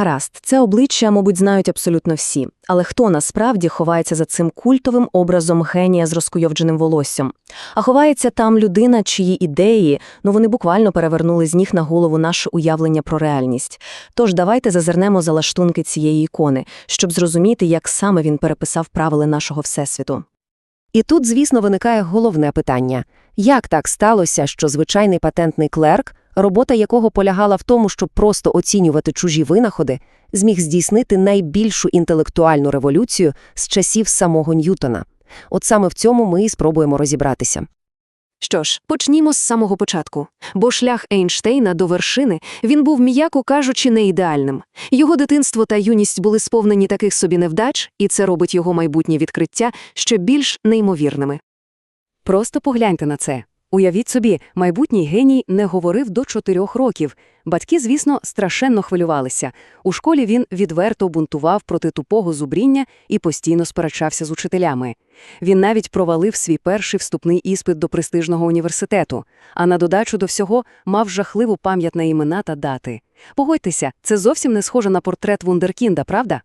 Гаразд, це обличчя, мабуть, знають абсолютно всі. Але хто насправді ховається за цим культовим образом генія з розкуйовдженим волоссям? А ховається там людина, чиї ідеї, ну вони буквально перевернули з ніг на голову наше уявлення про реальність. Тож давайте зазирнемо за лаштунки цієї ікони, щоб зрозуміти, як саме він переписав правила нашого всесвіту. І тут, звісно, виникає головне питання. Як так сталося, що звичайний патентний клерк, робота якого полягала в тому, щоб просто оцінювати чужі винаходи, зміг здійснити найбільшу інтелектуальну революцію з часів самого Ньютона? От саме в цьому ми і спробуємо розібратися. Що ж, почнімо з самого початку. Бо шлях Ейнштейна до вершини він був, м'яко кажучи, не ідеальним. Його дитинство та юність були сповнені таких собі невдач, і це робить його майбутнє відкриття ще більш неймовірними. Просто погляньте на це. Уявіть собі, майбутній геній не говорив до чотирьох років. Батьки, звісно, страшенно хвилювалися. У школі він відверто бунтував проти тупого зубріння і постійно сперечався з учителями. Він навіть провалив свій перший вступний іспит до престижного університету, а на додачу до всього мав жахливу пам'ять на імена та дати. Погодьтеся, це зовсім не схоже на портрет Вундеркінда, правда?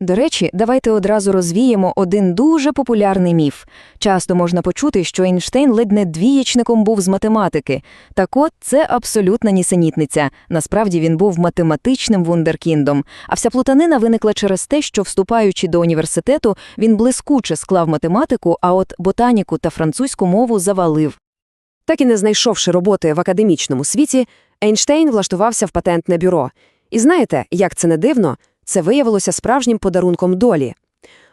До речі, давайте одразу розвіємо один дуже популярний міф. Часто можна почути, що Ейнштейн ледь не двієчником був з математики. Так от, це абсолютна нісенітниця. Насправді він був математичним вундеркіндом. А вся плутанина виникла через те, що, вступаючи до університету, він блискуче склав математику, а от ботаніку та французьку мову завалив. Так і не знайшовши роботи в академічному світі, Ейнштейн влаштувався в патентне бюро. І знаєте, як це не дивно, це виявилося справжнім подарунком долі.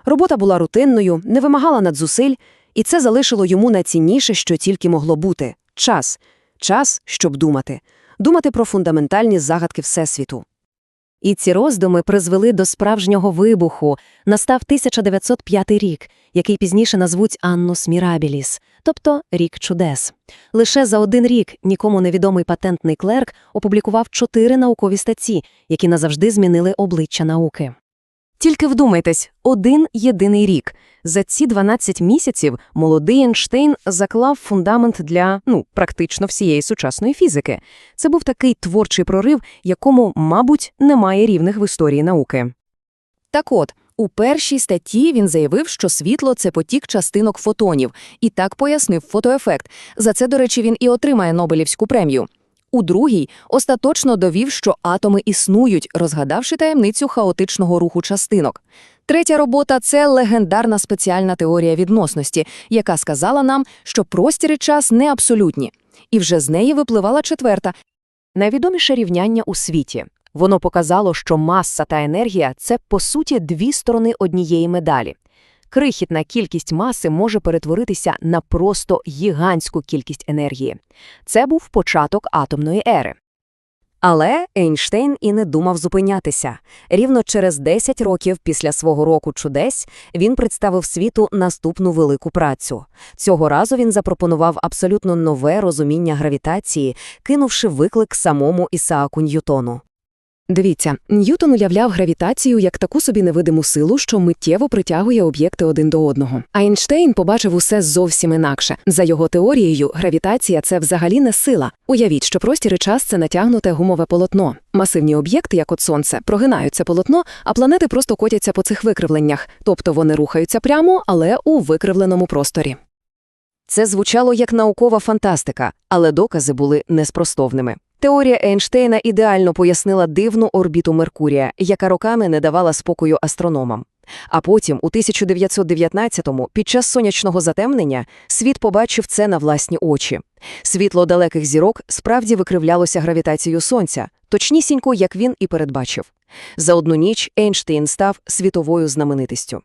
Робота була рутинною, не вимагала надзусиль, і це залишило йому найцінніше, що тільки могло бути – час. Час, щоб думати. Думати про фундаментальні загадки Всесвіту. І ці роздуми призвели до справжнього вибуху. Настав 1905 рік, який пізніше назвуть Аннус Мірабіліс, тобто рік чудес. Лише за один рік нікому невідомий патентний клерк опублікував чотири наукові статті, які назавжди змінили обличчя науки. Тільки вдумайтесь, один єдиний рік. За ці 12 місяців молодий Ейнштейн заклав фундамент для, ну, практично всієї сучасної фізики. Це був такий творчий прорив, якому, мабуть, немає рівних в історії науки. Так от, у першій статті він заявив, що світло – це потік частинок фотонів, і так пояснив фотоефект. За це, до речі, він і отримає Нобелівську премію. У другій остаточно довів, що атоми існують, розгадавши таємницю хаотичного руху частинок. Третя робота це легендарна спеціальна теорія відносності, яка сказала нам, що простір і час не абсолютні. І вже з неї випливала четверта найвідоміше рівняння у світі. Воно показало, що маса та енергія це по суті дві сторони однієї медалі. Крихітна кількість маси може перетворитися на просто гігантську кількість енергії. Це був початок атомної ери. Але Ейнштейн і не думав зупинятися. Рівно через 10 років після свого року чудес він представив світу наступну велику працю. Цього разу він запропонував абсолютно нове розуміння гравітації, кинувши виклик самому Ісааку Ньютону. Дивіться, Ньютон уявляв гравітацію як таку собі невидиму силу, що миттєво притягує об'єкти один до одного. А Ейнштейн побачив усе зовсім інакше. За його теорією, гравітація це взагалі не сила. Уявіть, що простір і час це натягнуте гумове полотно. Масивні об'єкти, як от сонце, прогинають це полотно, а планети просто котяться по цих викривленнях, тобто вони рухаються прямо, але у викривленому просторі. Це звучало як наукова фантастика, але докази були неспростовними. Теорія Ейнштейна ідеально пояснила дивну орбіту Меркурія, яка роками не давала спокою астрономам. А потім, у 1919-му, під час сонячного затемнення, світ побачив це на власні очі. Світло далеких зірок справді викривлялося гравітацією Сонця, точнісінько, як він і передбачив. За одну ніч Ейнштейн став світовою знаменитістю.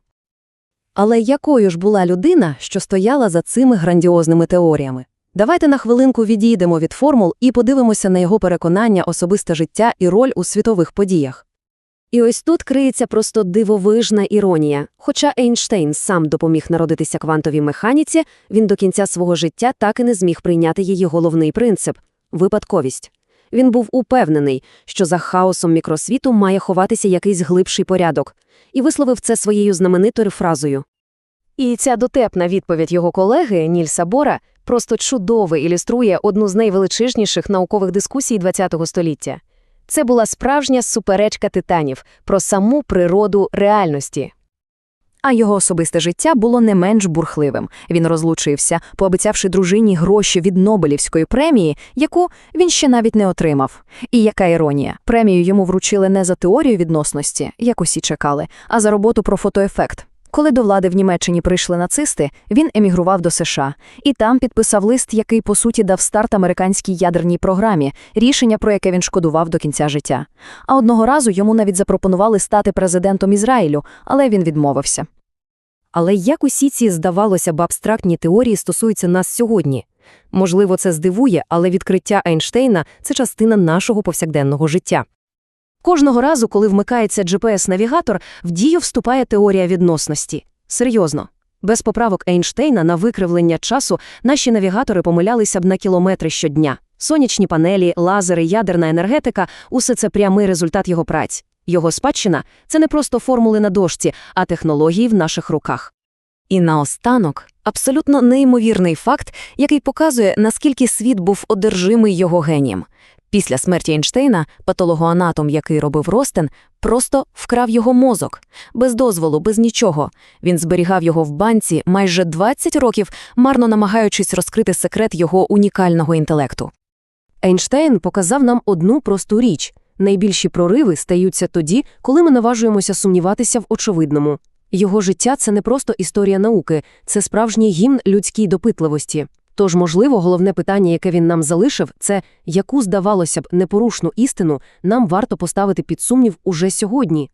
Але якою ж була людина, що стояла за цими грандіозними теоріями? Давайте на хвилинку відійдемо від формул і подивимося на його переконання, особисте життя і роль у світових подіях. І ось тут криється просто дивовижна іронія. Хоча Ейнштейн сам допоміг народитися квантовій механіці, він до кінця свого життя так і не зміг прийняти її головний принцип випадковість. Він був упевнений, що за хаосом мікросвіту має ховатися якийсь глибший порядок, і висловив це своєю знаменитою фразою. І ця дотепна відповідь його колеги Нільса Бора просто чудово ілюструє одну з найвеличезніших наукових дискусій ХХ століття. Це була справжня суперечка титанів про саму природу реальності. А його особисте життя було не менш бурхливим. Він розлучився, пообіцявши дружині гроші від Нобелівської премії, яку він ще навіть не отримав. І яка іронія, премію йому вручили не за теорію відносності, як усі чекали, а за роботу про фотоефект. Коли до влади в Німеччині прийшли нацисти, він емігрував до США. І там підписав лист, який, по суті, дав старт американській ядерній програмі, рішення, про яке він шкодував до кінця життя. А одного разу йому навіть запропонували стати президентом Ізраїлю, але він відмовився. Але як усі ці, здавалося б, абстрактні теорії стосуються нас сьогодні? Можливо, це здивує, але відкриття Ейнштейна – це частина нашого повсякденного життя. Кожного разу, коли вмикається GPS-навігатор, в дію вступає теорія відносності. Серйозно. Без поправок Ейнштейна на викривлення часу наші навігатори помилялися б на кілометри щодня. Сонячні панелі, лазери, ядерна енергетика – усе це прямий результат його праць. Його спадщина – це не просто формули на дошці, а технології в наших руках. І наостанок – абсолютно неймовірний факт, який показує, наскільки світ був одержимий його генієм. Після смерті Ейнштейна патологоанатом, який робив Ростен, просто вкрав його мозок. Без дозволу, без нічого. Він зберігав його в банці майже 20 років, марно намагаючись розкрити секрет його унікального інтелекту. Ейнштейн показав нам одну просту річ. Найбільші прориви стаються тоді, коли ми наважуємося сумніватися в очевидному. Його життя – це не просто історія науки, це справжній гімн людській допитливості. Тож, можливо, головне питання, яке він нам залишив, це яку, здавалося б, непорушну істину нам варто поставити під сумнів уже сьогодні.